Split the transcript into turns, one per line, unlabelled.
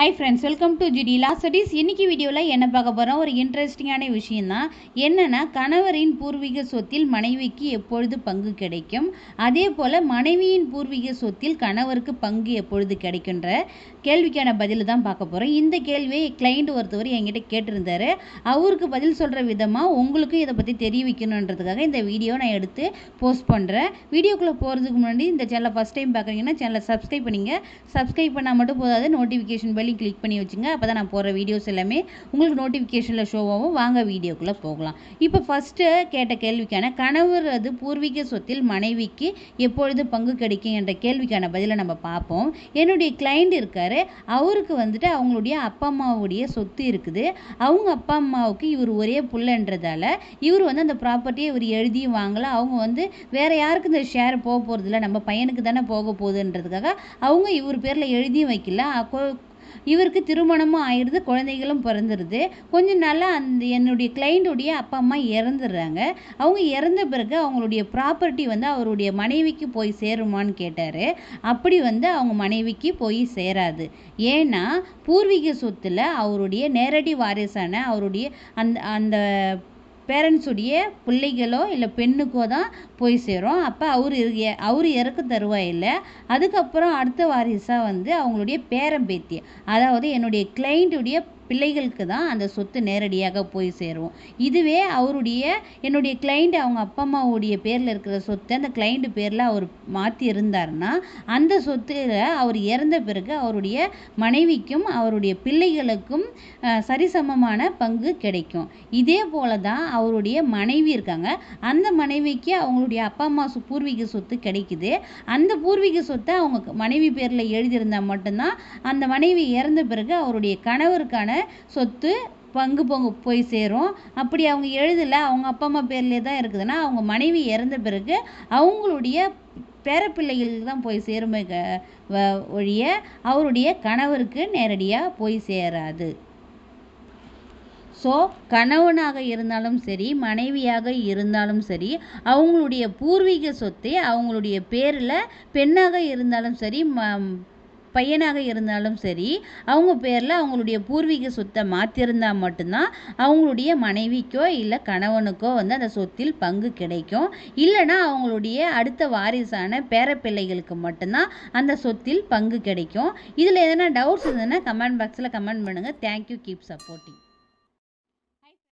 Hi friends welcome to G T law studies இன்னைக்கு வீடியோவில் என்ன பார்க்க போகிறோம் ஒரு இன்ட்ரெஸ்டிங்கான விஷயந்தான் என்னென்னா கணவரின் பூர்வீக சொத்தில் மனைவிக்கு எப்பொழுது பங்கு கிடைக்கும்? அதே போல் மனைவியின் பூர்வீக சொத்தில் கணவருக்கு பங்கு எப்பொழுது கிடைக்குன்ற கேள்விக்கான பதில் தான் பார்க்க போகிறோம் இந்த கேள்வியை கிளைண்ட் ஒருத்தவர் என்கிட்ட கேட்டிருந்தார். அவருக்கு பதில் சொல்கிற விதமாக உங்களுக்கும் இதை பற்றி தெரிவிக்கணுன்றதுக்காக இந்த வீடியோ நான் எடுத்து போஸ்ட் பண்ணுறேன் வீடியோக்குள்ளே போகிறதுக்கு முன்னாடி இந்த சேனலை ஃபஸ்ட் டைம் பார்க்குறீங்கன்னா சேனலை சப்ஸ்கிரைப் பண்ணிங்க. சப்ஸ்கிரைப் பண்ணால் மட்டும் போதாது நோட்டிஃபிகேஷன் பெல்லையும் கிளிக் பண்ணி வச்சுங்க. அப்போ தான் நான் போடுற வீடியோஸ் எல்லாமே உங்களுக்கு நோட்டிஃபிகேஷனில் ஷோவாகவும் வாங்க வீடியோக்குள்ளே போகலாம். இப்போ ஃபஸ்ட்டு கேட்ட கேள்விக்கான கணவர் அது பூர்வீக சொத்தில் மனைவிக்கு எப்பொழுது பங்கு கிடைக்கும் என்ற கேள்விக்கான பதிலை நம்ம பார்ப்போம். என்னுடைய கிளைண்ட் இருக்கார். அவருக்கு வந்துட்டு அவங்களுடைய அப்பா அம்மாவுடைய சொத்து இருக்குது. அவங்க அப்பா அம்மாவுக்கு இவர் ஒரே புள்ளன்றதால இவர் வந்து அந்த ப்ராப்பர்ட்டியை இவர் எழுதியும் வாங்கலை. அவங்க வந்து வேறு யாருக்கு இந்த ஷேர் போக போகிறதில்ல நம்ம பையனுக்கு தானே போக போகுதுன்றதுக்காக அவங்க இவர் பேரில் எழுதியும் வைக்கல. இவருக்கு திருமணமும் ஆயிடுது குழந்தைகளும் பிறந்துடுது கொஞ்சம் நாளாக அந்த என்னுடைய கிளைண்ட்டுடைய அப்பா அம்மா இறந்துடுறாங்க. அவங்க இறந்த பிறகு அவங்களுடைய ப்ராப்பர்ட்டி வந்து அவருடைய மனைவிக்கு போய் சேருமான்னு கேட்டார். அப்படி வந்து அவங்க மனைவிக்கு போய் சேராது. ஏன்னா பூர்வீக சொத்தில் அவருடைய நேரடி வாரிசான அவருடைய அந்த அந்த பேரண்ட்ஸுடைய பிள்ளைகளோ இல்லை பெண்ணுக்கோ தான் போய் சேரும். அப்போ அவர் அவர் இறக்க தருவாயில் அதுக்கப்புறம் அடுத்த வாரிசாக வந்து அவங்களுடைய பேரம்பேத்தி அதாவது என்னுடைய கிளைண்ட்டுடைய பிள்ளைகளுக்கு தான் அந்த சொத்து நேரடியாக போய் சேரும். இதுவே அவருடைய என்னுடைய கிளைண்ட் அவங்க அப்பா அம்மாவுடைய பேரில் இருக்கிற சொத்தை அந்த கிளைண்ட் பேரில் அவர் மாற்றி இருந்தார்னா அந்த சொத்தில் அவர் இறந்த பிறகு அவருடைய மனைவிக்கும் அவருடைய பிள்ளைகளுக்கும் சரிசமமான பங்கு கிடைக்கும். இதே போல தான் அவருடைய மனைவி இருக்காங்க. அந்த மனைவிக்கு அவங்களுடைய அப்பா அம்மா பூர்வீக சொத்து கிடைக்குது. அந்த பூர்வீக சொத்தை அவங்க மனைவி பேரில் எழுதியிருந்தால் மட்டும்தான் அந்த மனைவி இறந்த பிறகு அவருடைய கணவருக்கான சொத்து பங்கு பங்கு போய் சேரும். அப்படி அவங்க எழுதலை அவங்க அப்பா அம்மா பேர்லேயே தான் இருக்குதுன்னா அவங்க மனைவி இறந்த பிறகு அவங்களுடைய பேரப்பிள்ளைகளுக்கு தான் போய் சேருமே ஒழிய அவருடைய கணவருக்கு நேரடியாக போய் சேராது. ஸோ கணவனாக இருந்தாலும் சரி மனைவியாக இருந்தாலும் சரி அவங்களுடைய பூர்வீக சொத்தை அவங்களுடைய பேரில் பெண்ணாக இருந்தாலும் சரி ம பையனாக இருந்தாலும் சரி அவங்க பேரில் அவங்களுடைய பூர்வீக சொத்தை மாற்றிருந்தால் மட்டும்தான் அவங்களுடைய மனைவிக்கோ இல்லை கணவனுக்கோ வந்து அந்த சொத்தில் பங்கு கிடைக்கும். இல்லைனா அவங்களுடைய அடுத்த வாரிசான பேரப்பிள்ளைகளுக்கு மட்டும்தான் அந்த சொத்தில் பங்கு கிடைக்கும். இதில் எதனா டவுட்ஸ் இருந்ததுன்னா கமெண்ட் பாக்ஸில் கமெண்ட் பண்ணுங்கள் தேங்க்யூ கீப் சப்போர்ட்டிங்